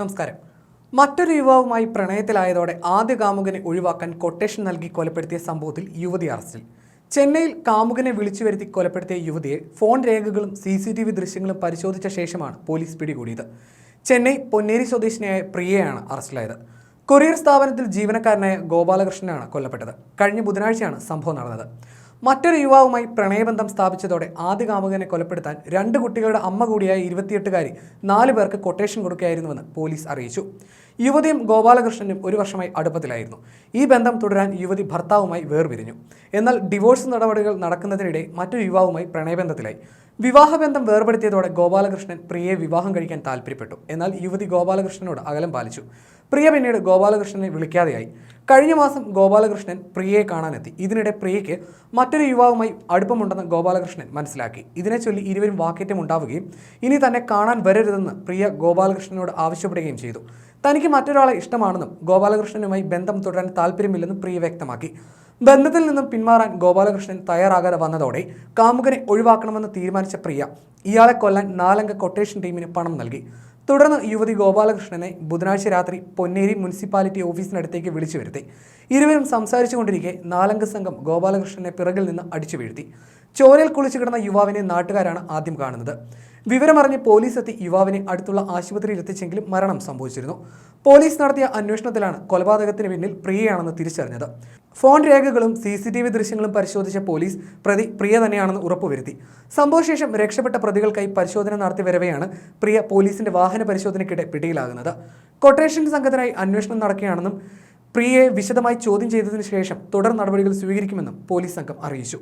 നമസ്കാരം. മറ്റൊരു യുവാവുമായി പ്രണയത്തിലായതോടെ ആദ്യ കാമുകനെ ഒഴിവാക്കാൻ കൊട്ടേഷൻ നൽകി കൊലപ്പെടുത്തിയ സംഭവത്തിൽ യുവതി അറസ്റ്റിൽ. ചെന്നൈയിൽ കാമുകനെ വിളിച്ചു വരുത്തി കൊലപ്പെടുത്തിയ യുവതിയെ ഫോൺ രേഖകളും സി സി ടി വി ദൃശ്യങ്ങളും പരിശോധിച്ച ശേഷമാണ് പോലീസ് പിടികൂടിയത്. ചെന്നൈ പൊന്നേരി സ്വദേശിനിയായ പ്രിയയാണ് അറസ്റ്റിലായത്. കൊറിയർ സ്ഥാപനത്തിൽ ജീവനക്കാരനായ ഗോപാലകൃഷ്ണനാണ് കൊല്ലപ്പെട്ടത്. കഴിഞ്ഞ ബുധനാഴ്ചയാണ് സംഭവം നടന്നത്. മറ്റൊരു യുവാവുമായി പ്രണയബന്ധം സ്ഥാപിച്ചതോടെ ആദ്യ കാമുകനെ കൊലപ്പെടുത്താൻ രണ്ട് കുട്ടികളുടെ അമ്മ കൂടിയായ ഇരുപത്തിയെട്ടുകാരി നാല് പേർക്ക് കൊട്ടേഷൻ കൊടുക്കുകയായിരുന്നുവെന്ന് പോലീസ് അറിയിച്ചു. യുവതിയും ഗോപാലകൃഷ്ണനും ഒരു വർഷമായി അടുപ്പത്തിലായിരുന്നു. ഈ ബന്ധം തുടരാൻ യുവതി ഭർത്താവുമായി വേർപിരിഞ്ഞു. എന്നാൽ ഡിവോഴ്സ് നടപടികൾ നടക്കുന്നതിനിടെ മറ്റൊരു യുവാവുമായി പ്രണയബന്ധത്തിലായി. വിവാഹബന്ധം വേർപെടുത്തിയതോടെ ഗോപാലകൃഷ്ണൻ പ്രിയയെ വിവാഹം കഴിക്കാൻ താല്പര്യപ്പെട്ടു എന്നാൽ യുവതി ഗോപാലകൃഷ്ണനോട് അകലം പാലിച്ചു. പ്രിയ പിന്നീട് ഗോപാലകൃഷ്ണനെ വിളിക്കാതെയായി. കഴിഞ്ഞ മാസം ഗോപാലകൃഷ്ണൻ പ്രിയയെ കാണാനെത്തി. ഇതിനിടെ പ്രിയയ്ക്ക് മറ്റൊരു യുവാവുമായി അടുപ്പമുണ്ടെന്ന് ഗോപാലകൃഷ്ണൻ മനസ്സിലാക്കി. ഇതിനെ ചൊല്ലി ഇരുവരും വാക്കേറ്റം ഉണ്ടാവുകയും ഇനി തന്നെ കാണാൻ വരരുതെന്ന് പ്രിയ ഗോപാലകൃഷ്ണനോട് ആവശ്യപ്പെടുകയും ചെയ്തു. തനിക്ക് മറ്റൊരാളെ ഇഷ്ടമാണെന്നും ഗോപാലകൃഷ്ണനുമായി ബന്ധം തുടരാൻ താല്പര്യമില്ലെന്നും പ്രിയ വ്യക്തമാക്കി. ബന്ധത്തിൽ നിന്നും പിന്മാറാൻ ഗോപാലകൃഷ്ണൻ തയ്യാറാകാതെ വന്നതോടെ കാമുകനെ ഒഴിവാക്കണമെന്ന് തീരുമാനിച്ച പ്രിയ ഇയാളെ കൊല്ലാൻ നാലംഗ കൊട്ടേഷൻ ടീമിന് പണം നൽകി. തുടർന്ന് യുവതി ഗോപാലകൃഷ്ണനെ ബുധനാഴ്ച രാത്രി പൊന്നേരി മുനിസിപ്പാലിറ്റി ഓഫീസിനടുത്തേക്ക് വിളിച്ചു വരുത്തി. ഇരുവരും സംസാരിച്ചുകൊണ്ടിരിക്കെ നാലംഗ സംഘം ഗോപാലകൃഷ്ണനെ പിറകിൽ നിന്ന് അടിച്ചു വീഴ്ത്തി. ചോരയിൽ കുളിച്ചു കിടന്ന യുവാവിനെ നാട്ടുകാരാണ് ആദ്യം കാണുന്നത്. വിവരമറിഞ്ഞ് പോലീസ് എത്തി യുവാവിനെ അടുത്തുള്ള ആശുപത്രിയിൽ എത്തിച്ചെങ്കിലും മരണം സംഭവിച്ചിരുന്നു. പോലീസ് നടത്തിയ അന്വേഷണത്തിലാണ് കൊലപാതകത്തിന് പിന്നിൽ പ്രിയയാണെന്ന് തിരിച്ചറിഞ്ഞത്. ഫോൺ രേഖകളും സി സി ടി വി ദൃശ്യങ്ങളും പരിശോധിച്ച പോലീസ് പ്രതി പ്രിയ തന്നെയാണെന്ന് ഉറപ്പുവരുത്തി. സംഭവശേഷം രക്ഷപ്പെട്ട പ്രതികൾക്കായി പരിശോധന നടത്തി വരവെയാണ് പ്രിയ പോലീസിന്റെ വാഹന പരിശോധനയ്ക്കിടെ പിടിയിലാകുന്നത്. കൊട്ടേഷൻ സംഘത്തിനായി അന്വേഷണം നടക്കുകയാണെന്നും പ്രിയയെ വിശദമായി ചോദ്യം ചെയ്തതിനു ശേഷം തുടർ നടപടികൾ സ്വീകരിക്കുമെന്നും പോലീസ് സംഘം അറിയിച്ചു.